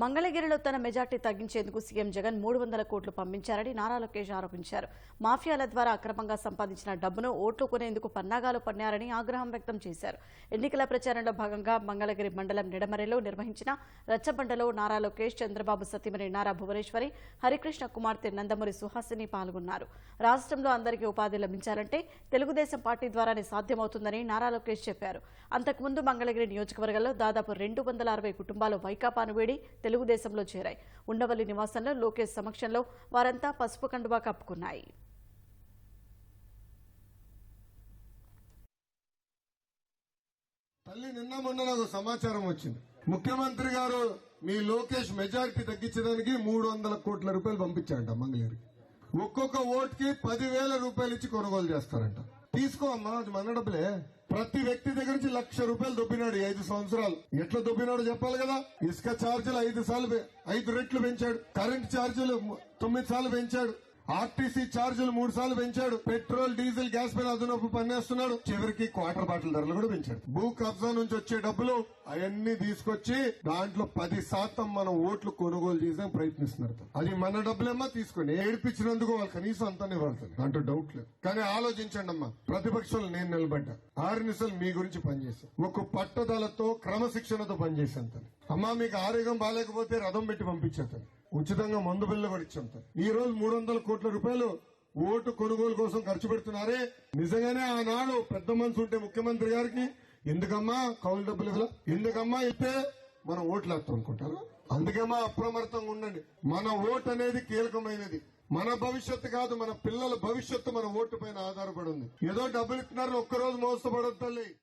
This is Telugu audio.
మంగళగిరిలో తన మెజార్టీ తగ్గించేందుకు సీఎం జగన్ మూడు వందల కోట్లు పంపించారని నారా లోకేష్ ఆరోపించారు. మాఫియాల ద్వారా అక్రమంగా సంపాదించిన డబ్బును ఓట్లు కొనేందుకు పన్నాగాలు పన్నారని ఆగ్రహం వ్యక్తం చేశారు. ఎన్నికల ప్రచారంలో భాగంగా మంగళగిరి మండలం నిడమరెలో నిర్వహించిన రచ్చబండలో నారా లోకేష్ చంద్రబాబు సతీమణి నారా భువనేశ్వరి హరికృష్ణ కుమార్తె నందమూరి సుహాసిని పాల్గొన్నారు. రాష్ట్రంలో అందరికీ ఉపాధి లభించాలంటే తెలుగుదేశం పార్టీ ద్వారానే సాధ్యమవుతుందని నారా లోకేష్ చెప్పారు. అంతకుముందు మంగళగిరి నియోజకవర్గంలో దాదాపు రెండు వందల అరవై కుటుంబాలు వైకాపాను వేడి తెలుగుదేశంలో చేరాయి. ఉండవల్లి నివాసంలో లోకేష్ సమక్షంలో వారంతా పసుపు కండువా కప్పుకున్నాయి. తల్లి నిన్న మొన్న నాకు సమాచారం వచ్చింది. ముఖ్యమంత్రి గారు మీ లోకేష్ మెజారిటీ తగ్గించడానికి మూడు వందల కోట్ల రూపాయలు పంపించారంట మంగళగిరికి. ఒక్కొక్క ఓటుకి పదివేల రూపాయలు ఇచ్చి కొనుగోలు చేస్తారంట. తీసుకో అమ్మా అది మన డబ్బులే. ప్రతి వ్యక్తి దగ్గర నుంచి లక్ష రూపాయలు దొబ్బినాడు ఐదు సంవత్సరాలు. ఎట్లా దొబ్బినాడు చెప్పాలి కదా? ఇసుక ఛార్జీలు ఐదు సార్లు ఐదు రెట్లు పెంచాడు. కరెంట్ ఛార్జీలు తొమ్మిది సార్లు పెంచాడు. ఆర్టీసీ ఛార్జీలు మూడు సార్లు పెంచాడు. పెట్రోల్ డీజిల్ గ్యాస్ పైన అదనపు పన్నేస్తున్నాడు. చివరికి క్వార్టర్ బాటిల్ ధరలు కూడా పెంచాడు. భూ కబ్జా నుంచి వచ్చే డబ్బులు అవన్నీ తీసుకొచ్చి దాంట్లో పది శాతం మనం ఓట్లు కొనుగోలు చేసే ప్రయత్నిస్తున్నారు. అది మన డబ్బులేమ్మా తీసుకొని ఏడిపించినందుకు వాళ్ళు కనీసం అంతా పడుతుంది దాంట్లో డౌట్ లేదు. కానీ ఆలోచించండి అమ్మా ప్రతిపక్షాలు నేను నిలబడ్డా. ఆరు నిమిషాలు మీ గురించి పనిచేశాను ఒక పట్టుదలతో క్రమశిక్షణతో పనిచేశాను అమ్మా మీకు ఆరోగ్యం బాగాలేకపోతే రథం పెట్టి పంపించేస్తాను. ఉచితంగా మందు బిల్లు కూడా ఇచ్చాం ఈ రోజు మూడు వందల కోట్ల రూపాయలు ఓటు కొనుగోలు కోసం ఖర్చు పెడుతున్నారే. నిజంగానే ఆనాడు పెద్ద మనసు ఉంటే ముఖ్యమంత్రి గారికి ఎందుకమ్మా కౌలు డబ్బులు ఇవ్వాల? ఎందుకమ్మా ఇస్తే మనం ఓట్లు వేస్తాం అనుకుంటారు? అందుకేమా అప్రమత్తంగా ఉండండి. మన ఓటు అనేది కీలకమైనది. మన భవిష్యత్తు కాదు మన పిల్లల భవిష్యత్తు మన ఓటు పైన ఆధారపడి ఉంది. ఏదో డబ్బులు ఇస్తున్నారు ఒక్కరోజు మోసపడద్దు తల్లి.